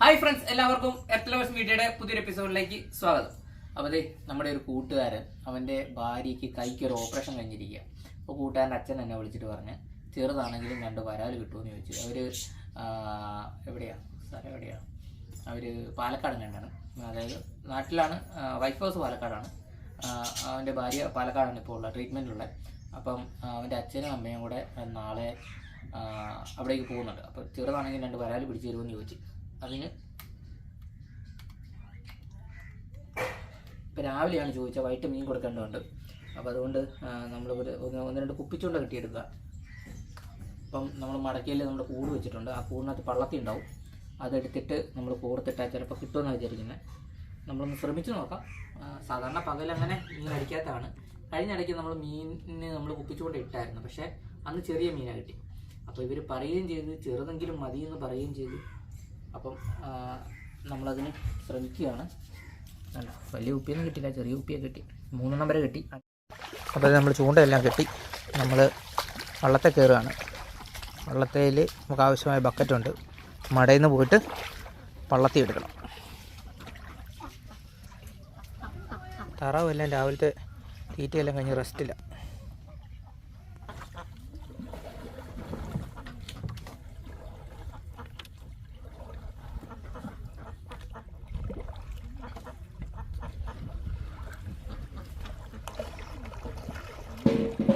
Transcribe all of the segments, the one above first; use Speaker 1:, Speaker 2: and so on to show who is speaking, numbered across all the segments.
Speaker 1: Hi friends എല്ലാവർക്കും എർത്തലവേഴ്സ് മീഡിയയുടെ പുതിയൊരു എപ്പിസോഡിലേക്ക് സ്വാഗതം. അപ്പോൾ അതെ നമ്മുടെ ഒരു കൂട്ടുകാരൻ അവന്റെ ഭാര്യയ്ക്ക് കൈക്ക് ഒരു ഓപ്പറേഷൻ കഴിഞ്ഞിരിക്കുക അപ്പോൾ കൂട്ടുകാരൻ അച്ഛൻ എന്നെ വിളിച്ചിട്ട് പറഞ്ഞ് ചെറുതാണെങ്കിലും രണ്ട് വരാൽ കിട്ടുമെന്ന് ചോദിച്ചു. അവർ എവിടെയാ? സ്ഥലം എവിടെയാണ് അവർ പാലക്കാട് കണ്ടാണ് അതായത് നാട്ടിലാണ് വൈഫ് ഹൗസ് പാലക്കാടാണ്. അവന്റെ ഭാര്യ പാലക്കാടാണ് ഇപ്പോൾ ഉള്ള ട്രീറ്റ്മെന്റുള്ള അപ്പം അവന്റെ അച്ഛനും അമ്മയും കൂടെ നാളെ അവിടേക്ക് പോകുന്നുണ്ട്. അപ്പോൾ ചെറുതാണെങ്കിൽ രണ്ട് വരാൽ പിടിച്ചു തരുമെന്ന് ചോദിച്ചു. അതിന് ഇപ്പം രാവിലെയാണ് ചോദിച്ചത്. വൈകിട്ട് മീൻ കൊടുക്കേണ്ടതുണ്ട്. അപ്പോൾ അതുകൊണ്ട് നമ്മൾ ഒരു ഒന്ന് രണ്ട് കുപ്പിച്ചുണ്ട കിട്ടിയെടുക്കുക. അപ്പം നമ്മൾ മടക്കയിൽ നമ്മൾ കൂട് വെച്ചിട്ടുണ്ട്. ആ കൂടിനകത്ത് പള്ളത്തി ഉണ്ടാവും. അതെടുത്തിട്ട് നമ്മൾ കോർത്തിട്ടാൽ ചിലപ്പോൾ കിട്ടുമെന്ന് വിചാരിക്കുന്നത് നമ്മളൊന്ന് ശ്രമിച്ചു നോക്കാം. സാധാരണ പകലങ്ങനെ അങ്ങനെ മീൻ അടിക്കാത്തതാണ്. കഴിഞ്ഞിടയ്ക്ക് നമ്മൾ മീനിന് നമ്മൾ കുപ്പിച്ചുകൊണ്ട് ഇട്ടായിരുന്നു. പക്ഷേ അന്ന് ചെറിയ മീനാണ് കിട്ടി. അപ്പോൾ ഇവർ പറയുകയും ചെയ്തു ചെറുതെങ്കിലും മതി എന്ന് പറയുകയും ചെയ്തു. അപ്പം നമ്മളതിന് ശ്രമിക്കുകയാണ്. അല്ല വലിയ ഉപ്പിയൊന്നും കിട്ടില്ല ചെറിയ ഉപ്പിയൊക്കെ കിട്ടി. മൂന്നെണ്ണം വരെ കിട്ടി. അപ്പോൾ നമ്മൾ ചൂണ്ടയെല്ലാം കെട്ടി നമ്മൾ വള്ളത്തെ കയറുകയാണ് വള്ളത്തേൽ നമുക്ക് ആവശ്യമായ ബക്കറ്റുണ്ട് മടയിൽ നിന്ന് പോയിട്ട് വള്ളത്തി എടുക്കണം. താറാവെല്ലാം രാവിലത്തെ തീറ്റയെല്ലാം കഴിഞ്ഞ് റെസ്റ്റില്ല അപ്പോൾ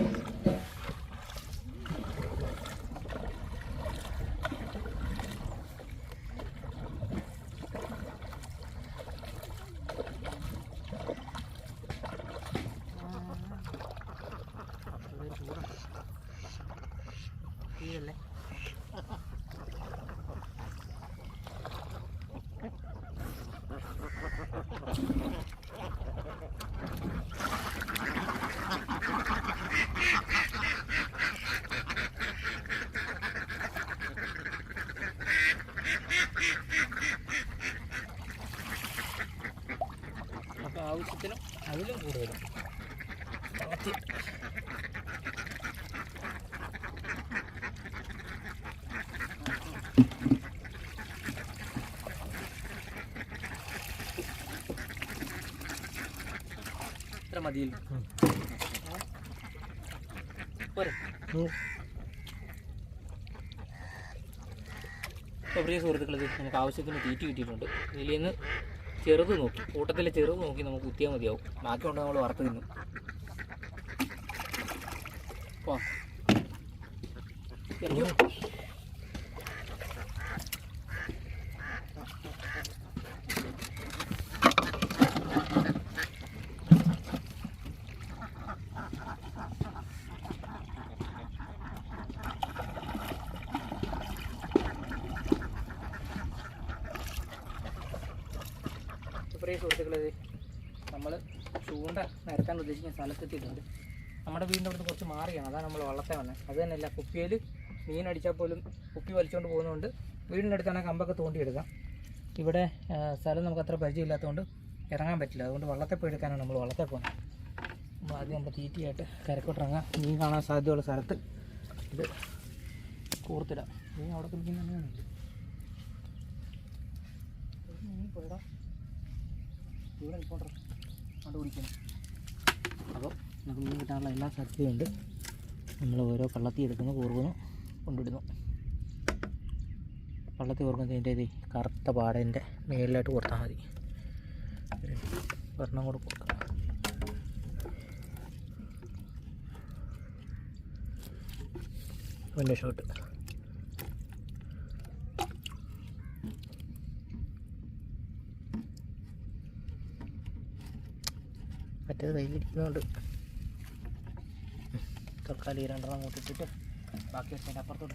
Speaker 1: മതിയല്ലോ. പോരെ. അപ്പോൾ പ്രിയ സുഹൃത്തുക്കളെ നമുക്ക് ആവശ്യത്തിന് തീറ്റി കിട്ടിയിട്ടുണ്ട്. ഇതിൽ നിന്ന് ചെറുത് നോക്കി. കൂട്ടത്തിലെ ചെറുത് നോക്കി നമുക്ക് കുത്തിയാൽ മതിയാവും. ബാക്കി കൊണ്ട് നമ്മൾ വറുത്ത് തിന്നും. പോ ചെറിയ സുഹൃത്തുക്കളത് സുഹൃത്തുക്കളെ നമ്മൾ ചൂണ്ട നിരത്താൻ ഉദ്ദേശിക്കുന്ന സ്ഥലത്തെത്തിയിട്ടുണ്ട്. നമ്മുടെ വീടിന്റെ അവിടുന്ന് കുറച്ച് മാറിയാണ്. അതാണ് നമ്മൾ വള്ളത്തെ വന്നത് അത് തന്നെയല്ല കുപ്പിയിൽ മീൻ അടിച്ചാൽ പോലും കുപ്പി വലിച്ചുകൊണ്ട് പോകുന്നതുകൊണ്ട് വീടിന്റെ അടുത്താണ് കമ്പൊക്കെ തോണ്ടിയെടുക്കാം. ഇവിടെ സ്ഥലം നമുക്ക് അത്ര പരിചയമില്ലാത്തതുകൊണ്ട് ഇറങ്ങാൻ പറ്റില്ല. അതുകൊണ്ട് വള്ളത്തെ പോയി എടുക്കാനാണ് നമ്മൾ വള്ളത്തെ പോകുന്നത് നമ്മൾ ആദ്യം നമ്മൾ തീറ്റിയായിട്ട് കരക്കോട്ടിറങ്ങാം. മീൻ കാണാൻ സാധ്യതയുള്ള സ്ഥലത്ത് ഇത് കൂർത്തിടാം. മീൻ അവിടെ കുളിക്കുന്നുണ്ട് മീൻ പോയടാ ഇവിടെ നിൽക്കോട്ടെ അവിടെ അപ്പോൾ നമുക്ക് മീൻ കിട്ടാനുള്ള എല്ലാ സാധ്യതയുണ്ട്. നമ്മൾ ഓരോ കള്ളത്തി എടുക്കുന്നു കൂർക്കുന്നു കൊണ്ടിടുന്നു. പള്ളത്തി കൂർക്കുന്നതിന്റെ ഇത് കറുത്ത പാടേന്റെ മേളിലായിട്ട് കൊടുത്താൽ മതി. ഒരെണ്ണം കൂടെ കൊടുക്കാം. വലിയ ഷോട്ട് മറ്റേത് കയ്യിലിരിക്കുന്നതുകൊണ്ട് തൽക്കാലം ഈ രണ്ടെണ്ണം അങ്ങോട്ട് ബാക്കി വെച്ചതിന്റെ അപ്പുറത്തോട്ട്.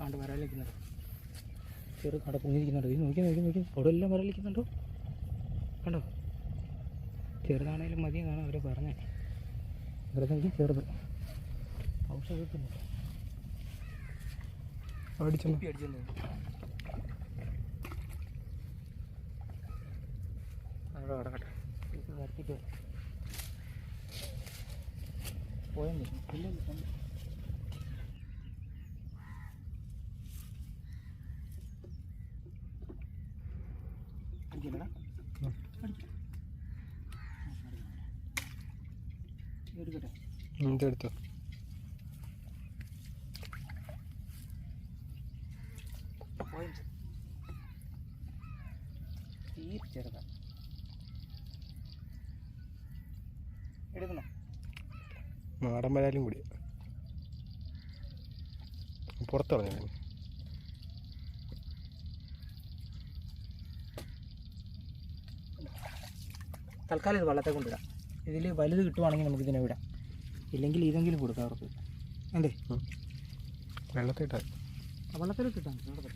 Speaker 1: ആണ്ട് വരാനിരിക്കുന്നത് ചെറു കട പൊങ്ങിയിരിക്കുന്നുണ്ട് ഇത് നോക്കി നോക്കി നോക്കി അവിടെ എല്ലാം വരലിക്കുന്നുണ്ടോ കണ്ടോ? ചെറുതാണേലും മതി എന്നാണ് അവർ പറഞ്ഞത് നോക്കി ചെറുത്. ഔഷധത്തിന്
Speaker 2: അടിച്ചെന്ന്
Speaker 1: കുപ്പി അടിച്ചെന്ന് തോന്നുന്നു അവിടെ കിടക്കട്ടെ ഇത് നിർത്തിയിട്ട് പോയെന്ന്. ഇല്ല ഇല്ല കണ്ടു. അടിക്കില്ലടാ?
Speaker 2: ഉം.
Speaker 1: അടിക്ക്. ഇത് എടുക്കട്ടെ
Speaker 2: ഇതെടുത്തോ
Speaker 1: തീരെ
Speaker 2: നാടൻ വരാലും കൂടി. പുറത്ത് പറഞ്ഞു
Speaker 1: തൽക്കാലം ഇത് വള്ളത്തെ കൊണ്ടിടാം ഇതിൽ വലുത് കിട്ടുവാണെങ്കിൽ നമുക്കിതിനെ വിടാം. ഇല്ലെങ്കിൽ ഇതെങ്കിലും കൊടുക്കാം അവർക്ക് അല്ലേ
Speaker 2: വെള്ളത്തിട്ടാ.
Speaker 1: ആ വള്ളത്തിൽ കിട്ടാം വെള്ളത്തിൽ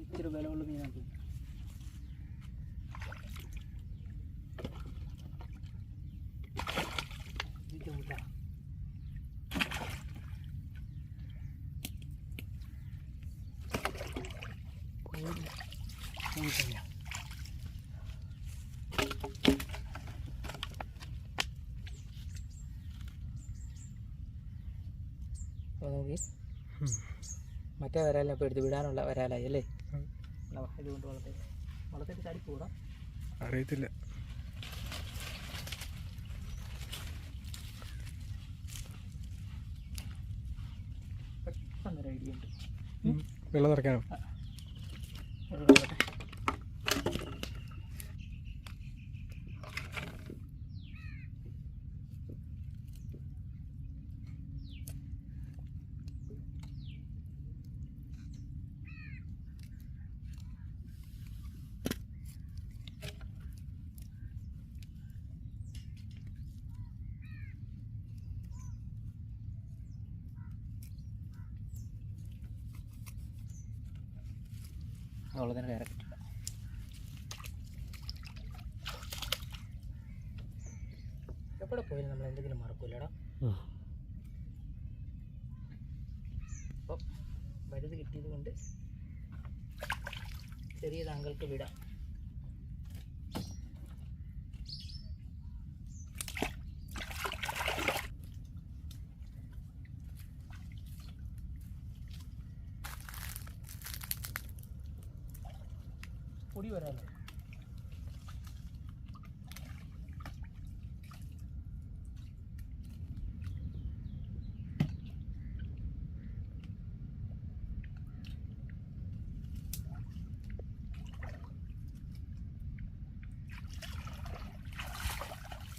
Speaker 1: ഇച്ചിരി വിലമുള്ള മീനാണ് ഇത് വിട്ടാ മറ്റേ വരാലിനെ ഇപ്പോൾ എടുത്ത് വിടാനുള്ള വരാലായി അല്ലേ? ഇതുകൊണ്ട് വളർത്തി. വളർത്തിട്ട് ചാടി കൂടാ
Speaker 2: അറിയത്തില്ല. വെള്ളം നിറയ്ക്കാനോ
Speaker 1: ഇവിടെ നോക്കട്ടെ. അവളതിനെ കയറി കിട്ടില്ല. എവിടെ പോയാലും നമ്മൾ എന്തെങ്കിലും മറക്കൂലടാ അപ്പം വലുത് കിട്ടിയത് കൊണ്ട് ചെറിയ താങ്കൾക്ക് വിടാം. പൊടി വരാമല്ലോ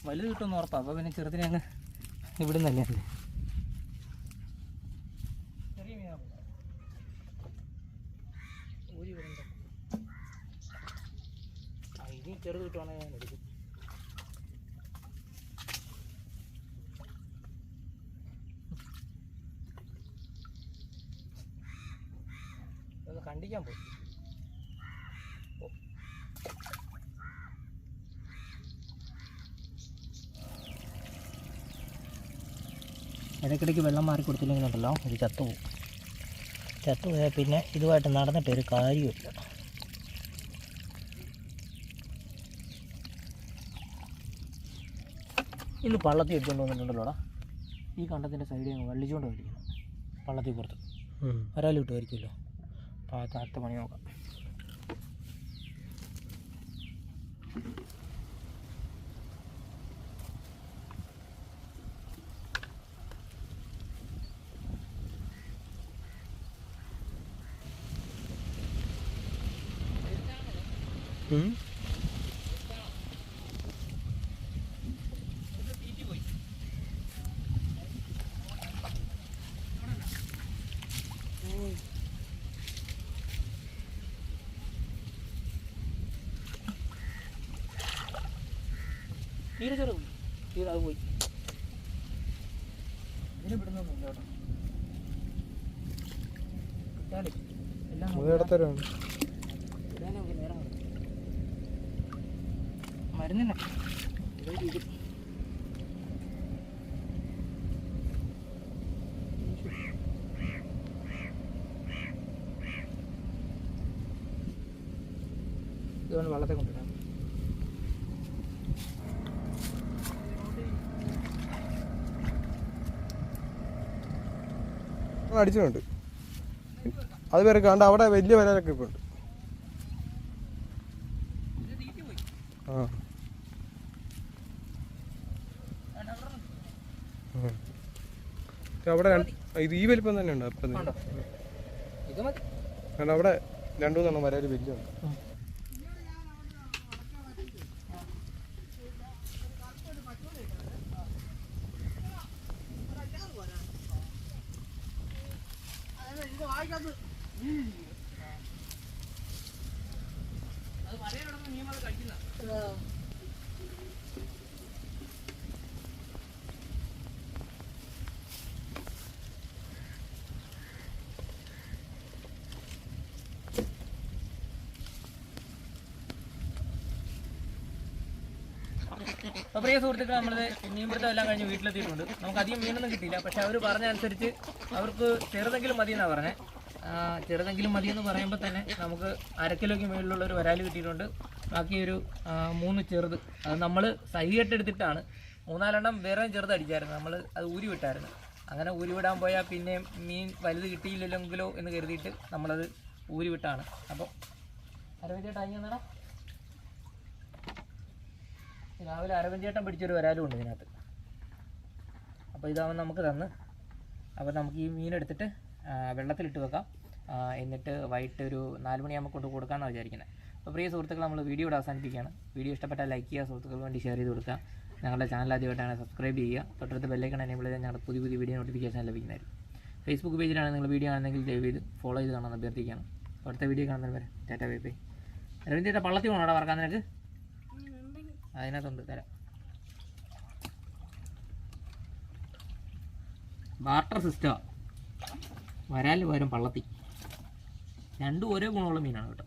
Speaker 1: വലുത് കിട്ടുമെന്ന് ഉറപ്പാണ് അപ്പോൾ പിന്നെ ചെറുതിനെ അങ്ങ് ഇവിടെ നിന്നല്ലേ അല്ലേ ചെറിയ മീനാ ഊരി വരണ്ട ആ ഇനി ചെറുത് കിട്ടുവാണെങ്കിൽ ഞാൻ എടുക്കും കണ്ടിക്കാൻ പോയി. ഇടയ്ക്കിടയ്ക്ക് വെള്ളം മാറി കൊടുത്തില്ലെങ്കിലുണ്ടല്ലോ ഇത് ചത്തുപോകും. ചത്തുപോയാൽ പിന്നെ ഇതുമായിട്ട് നടന്നിട്ട് ഒരു കാര്യമില്ല ഇന്ന് പള്ളത്തി എടുത്തുകൊണ്ട് വന്നിട്ടുണ്ടല്ലോടാ? ഈ കണ്ടത്തിന്റെ സൈഡിൽ ഞങ്ങൾ വള്ളിച്ചുകൊണ്ട് വലിക്കണം പള്ളത്തി പുറത്ത്. ഒരാൾ കിട്ടുമായിരിക്കുമല്ലോ അപ്പോൾ അത് അടുത്ത പണി നോക്കാം. തീരെ ചെറു തീരെ അത് പോയി. ഇതിന് വിടുന്നൊന്നുമില്ല കേട്ടോ. കിട്ടാലേ. എല്ലാം
Speaker 2: അത് ഇടത്തരമാണ്
Speaker 1: ഇടാനേ നമുക്ക് നേരം കാണും. മരുന്നില്ല. ഇതുകൊണ്ട് വള്ളത്തെ കൊണ്ടുവരാം.
Speaker 2: അടിച്ചിട്ടുണ്ട്. അത് പേരെ കണ്ട അവിടെ വലിയ വരാനൊക്കെ ഇപ്പോൾ ഉണ്ട് ആ അവിടെ ഇത് ഈ വലിപ്പം തന്നെ ഉണ്ട് അപ്പം അവിടെ രണ്ടു മൂന്നെണ്ണം വരാൽ വലിയ ഉണ്ട്.
Speaker 1: അപ്പോൾ പ്രിയ സുഹൃത്തുക്കൾ നമ്മൾ മീൻപിടുത്തം എല്ലാം കഴിഞ്ഞ് വീട്ടിലെത്തിയിട്ടുണ്ട്. നമുക്ക് അധികം മീനൊന്നും കിട്ടിയില്ല. പക്ഷെ അവർ പറഞ്ഞ അനുസരിച്ച് അവർക്ക് ചെറുതെങ്കിലും മതി എന്നാണ് പറഞ്ഞത് ചെറുതെങ്കിലും മതി എന്ന് പറയുമ്പോൾ തന്നെ നമുക്ക് അരക്കിലോയ്ക്ക് മുകളിലുള്ള ഒരു വരാൽ കിട്ടിയിട്ടുണ്ട്. ബാക്കി ഒരു മൂന്ന് ചെറുത്. അത് നമ്മൾ സൈകെട്ട് എടുത്തിട്ടാണ്. മൂന്നാലെണ്ണം വേറെ ചെറുത് അടിച്ചായിരുന്നു. നമ്മൾ അത് ഊരി വിട്ടായിരുന്നു. അങ്ങനെ ഊരി വിടാൻ പോയാൽ പിന്നെ മീൻ വലുത് കിട്ടിയില്ലെങ്കിലോ എന്ന് കരുതിയിട്ട് നമ്മളത് ഊരി വിട്ടാണ്. അപ്പോൾ അഞ്ഞ എന്നാടാ രാവിലെ അരവിന്ദ് പിടിച്ചൊരു വരാലും ഉണ്ട് ഇതിനകത്ത്. അപ്പോൾ ഇതാവൻ നമുക്ക് തന്ന്. അപ്പോൾ നമുക്ക് ഈ ആ, വെള്ളത്തിലിട്ട് വെക്കാം. എന്നിട്ട് വൈകിട്ട് ഒരു നാല് മണിയാകുമ്പോൾ കൊണ്ട് കൊടുക്കാമെന്നാണ് വിചാരിക്കുന്നത് അപ്പോൾ പ്രിയ സുഹൃത്തുക്കൾ നമ്മൾ വീഡിയോ ഇവിടെ അവസാനിപ്പിക്കുകയാണ്. വീഡിയോ ഇഷ്ടപ്പെട്ടാൽ ലൈക്ക് ചെയ്യുക സുഹൃത്തുക്കൾക്ക് വേണ്ടി ഷെയർ ചെയ്ത് കൊടുക്കുക. ഞങ്ങളുടെ ചാനൽ ആദ്യമായിട്ടാണ് സബ്സ്ക്രൈബ് ചെയ്യുക. തൊട്ടടുത്ത് ബെല്ലൈക്കൺ എനേബിൾ ചെയ്താൽ ഞങ്ങളുടെ പുതിയ പുതിയ വീഡിയോ നോട്ടിഫിക്കേഷൻ ലഭിക്കുന്നതായിരിക്കും. ഫേസ്ബുക്ക് പേജിലാണ് നിങ്ങൾ വീഡിയോ ആണെങ്കിൽ ദയവ് ചെയ്ത് ഫോളോ ചെയ്ത് കാണാൻ അഭ്യർത്ഥിക്കുകയാണ്. അടുത്ത വീഡിയോ കാണുന്നവരെ ടാറ്റാ ബൈ ബൈ. അരവിന്ദ് ചേട്ടാ പള്ളത്തി അവിടെ വറക്കാൻ നിനക്ക് അതിനകത്തുണ്ട് തരാം. ബാർട്ടർ സിസ്റ്റമാണ് വരാൽ വരും പള്ളത്തി. രണ്ടും ഒരേ ഗുണമുള്ള മീനാണ് കേട്ടോ.